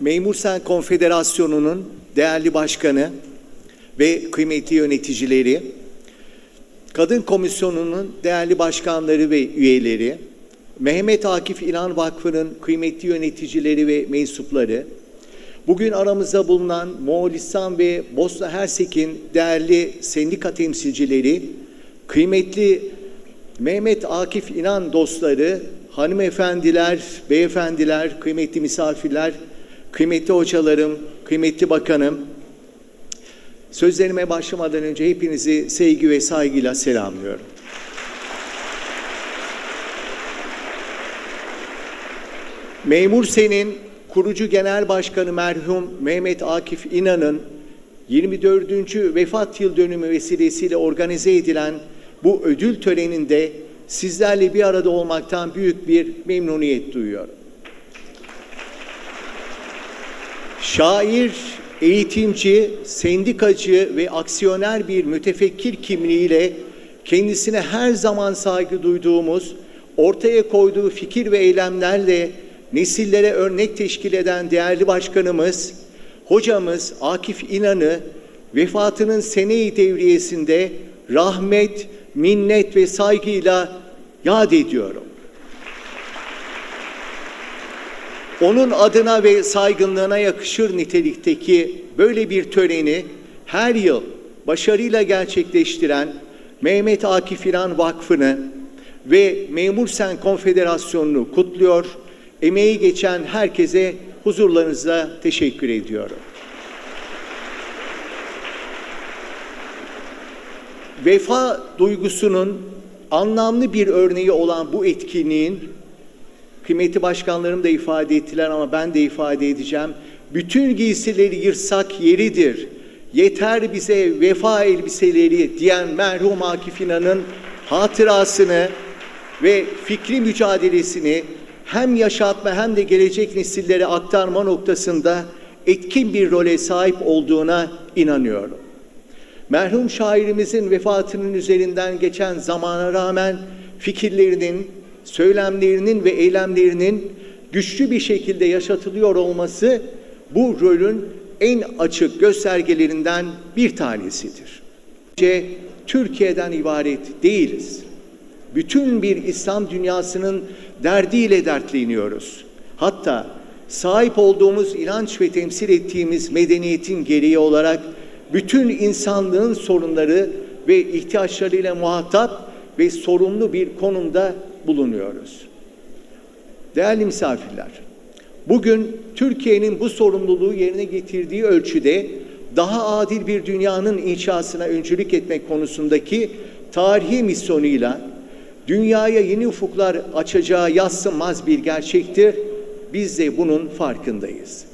Memur Sen Konfederasyonu'nun değerli başkanı ve kıymetli yöneticileri, Kadın Komisyonu'nun değerli başkanları ve üyeleri, Mehmet Akif İnan Vakfı'nın kıymetli yöneticileri ve mensupları, bugün aramızda bulunan Moğolistan ve Bosna Hersek'in değerli sendika temsilcileri, kıymetli Mehmet Akif İnan dostları, hanımefendiler, beyefendiler, kıymetli misafirler, kıymetli hocalarım, kıymetli bakanım, sözlerime başlamadan önce hepinizi sevgi ve saygıyla selamlıyorum. Memur Sen'in kurucu genel başkanı merhum Mehmet Akif İnan'ın 24. vefat yıl dönümü vesilesiyle organize edilen bu ödül töreninde sizlerle bir arada olmaktan büyük bir memnuniyet duyuyorum. Şair, eğitimci, sendikacı ve aksiyoner bir mütefekkir kimliğiyle kendisine her zaman saygı duyduğumuz, ortaya koyduğu fikir ve eylemlerle nesillere örnek teşkil eden değerli başkanımız, hocamız Akif İnan'ı vefatının seneyi devriyesinde rahmet, minnet ve saygıyla yad ediyorum. Onun adına ve saygınlığına yakışır nitelikteki böyle bir töreni her yıl başarıyla gerçekleştiren Mehmet Akif İnan Vakfı'nı ve Memur Sen Konfederasyonu'nu kutluyor, emeği geçen herkese huzurlarınızda teşekkür ediyorum. Vefa duygusunun anlamlı bir örneği olan bu etkinliğin kıymetli başkanlarım da ifade ettiler ama ben de ifade edeceğim. Bütün giysileri yırsak yeridir. Yeter bize vefa elbiseleri diyen merhum Akif İnan'ın hatırasını ve fikri mücadelesini hem yaşatma hem de gelecek nesillere aktarma noktasında etkin bir role sahip olduğuna inanıyorum. Merhum şairimizin vefatının üzerinden geçen zamana rağmen fikirlerinin, söylemlerinin ve eylemlerinin güçlü bir şekilde yaşatılıyor olması bu rolün en açık göstergelerinden bir tanesidir. Türkiye'den ibaret değiliz. Bütün bir İslam dünyasının derdiyle dertleniyoruz. Hatta sahip olduğumuz inanç ve temsil ettiğimiz medeniyetin gereği olarak bütün insanlığın sorunları ve ihtiyaçlarıyla muhatap ve sorumlu bir konumda bulunuyoruz. Değerli misafirler, bugün Türkiye'nin bu sorumluluğu yerine getirdiği ölçüde daha adil bir dünyanın inşasına öncülük etmek konusundaki tarihi misyonuyla dünyaya yeni ufuklar açacağı yassınmaz bir gerçektir. Biz de bunun farkındayız.